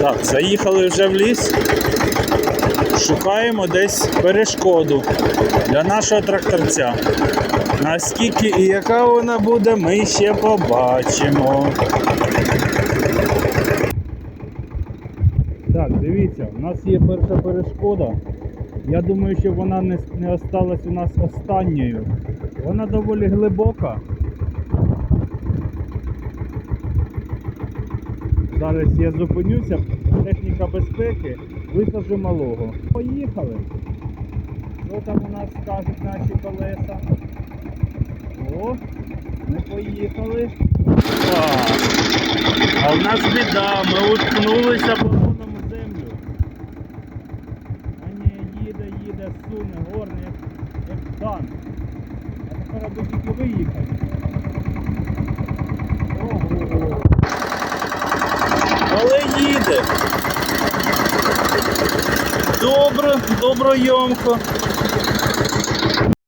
Так, заїхали вже в ліс. Шукаємо десь перешкоду для нашого тракторця. Наскільки і яка вона буде, ми ще побачимо. Так, дивіться, у нас є перша перешкода. Я думаю, що вона не, не осталась у нас останньою. Вона доволі глибока. Зараз я зупинюся, техніка безпеки, висажу малого. Поїхали. Що там у нас скажуть наші колеса? О, ми поїхали. Так. А в нас біда, ми уткнулися по повному землю. А ні, їде, їде, суне, горне, як танк. А тепер аби тільки виїхати. Але їде. Добре, добро йомко.